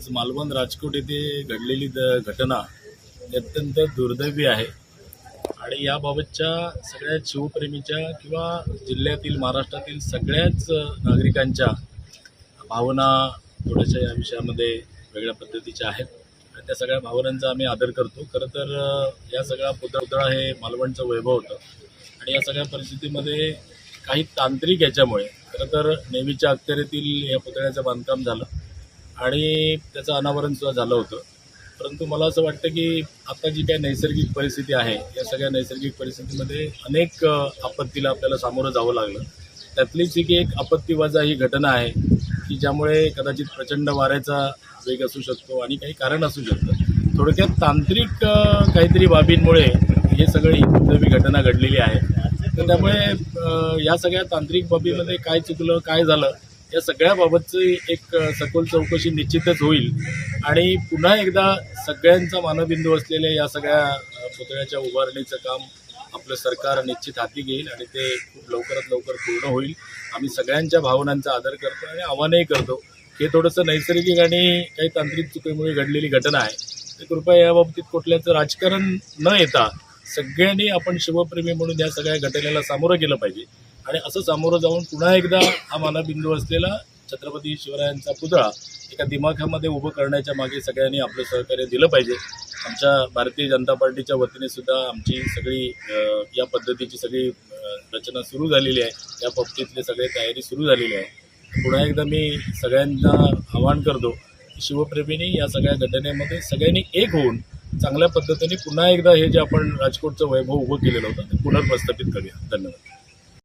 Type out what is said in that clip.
आज मालवण राजकोट येथे घडलेली द घटना अत्यंत दुर्दैवी आहे. आणि याबाबतच्या सगळ्या शिवप्रेमीच्या किंवा जिल्ह्यातील महाराष्ट्रातील सगळ्याच नागरिकांच्या भावना थोड्याशा या विषयामध्ये वेगळ्या पद्धतीच्या आहेत. आणि त्या सगळ्या भावनांचा आम्ही आदर करतो. खरं तर या सगळ्या पुतळा पुतळा हे मालवणचं वैभव होतं. आणि या सगळ्या परिस्थितीमध्ये काही तांत्रिक याच्यामुळे खरं तर नेहमीच्या अखत्यारीतील या पुतळ्याचं बांधकाम झालं. आणि त्याचं अनावरणसुद्धा झालं होतं. परंतु मला असं वाटतं की आता जी काही नैसर्गिक परिस्थिती आहे या सगळ्या नैसर्गिक परिस्थितीमध्ये अनेक आपत्तीला आपल्याला सामोरं जावं लागलं. त्यातलीच एक एक आपत्तीवाजा ही घटना आहे की ज्यामुळे कदाचित प्रचंड वाऱ्याचा वेग असू शकतो आणि काही कारण असू शकतं. थोडक्यात तांत्रिक काहीतरी बाबींमुळे हे सगळी ही दुर्दैवी घटना घडलेली आहे. तर त्यामुळे या सगळ्या तांत्रिक बाबीमध्ये काय चुकलं काय झालं या सगळ्याबाबतची एक सखोल चौकशी निश्चितच होईल. आणि पुन्हा एकदा सगळ्यांचा मानबिंदू असलेल्या या सगळ्या पुतळ्याच्या उभारणीचं काम आपलं सरकार निश्चित हाती घेईल आणि ते खूप लवकरात लवकर पूर्ण होईल. आम्ही सगळ्यांच्या भावनांचा आदर करतो आणि आव्हानही करतो हे थोडंसं नैसर्गिक आणि काही तांत्रिक चुकीमुळे घडलेली घटना आहे. तर कृपया या बाबतीत कुठल्याचं राजकारण न येता सगळ्यांनी आपण शिवप्रेमी म्हणून या सगळ्या घटनेला सामोरं गेलं पाहिजे. आणि असं सामोरं जाऊन पुन्हा एकदा हा मानबिंदू असलेला छत्रपती शिवरायांचा पुतळा एका दिमाखामध्ये उभं करण्याच्या मागे सगळ्यांनी आपलं सहकार्य दिलं पाहिजे. आमच्या भारतीय जनता पार्टीच्या वतीने सुद्धा आमची सगळी या पद्धतीची सगळी रचना सुरू झालेली आहे. या बाबतीतली सगळी तयारी सुरू झालेली आहे. पुन्हा एकदा मी सगळ्यांना आवाहन करतो की शिवप्रेमींनी या सगळ्या घटनेमध्ये सगळ्यांनी एक होऊन चांगल्या पद्धतीने पुन्हा एकदा हे जे आपण राजकोटचं वैभव उभं केलेलं होतं ते पुनर्प्रस्थापित करूया. धन्यवाद.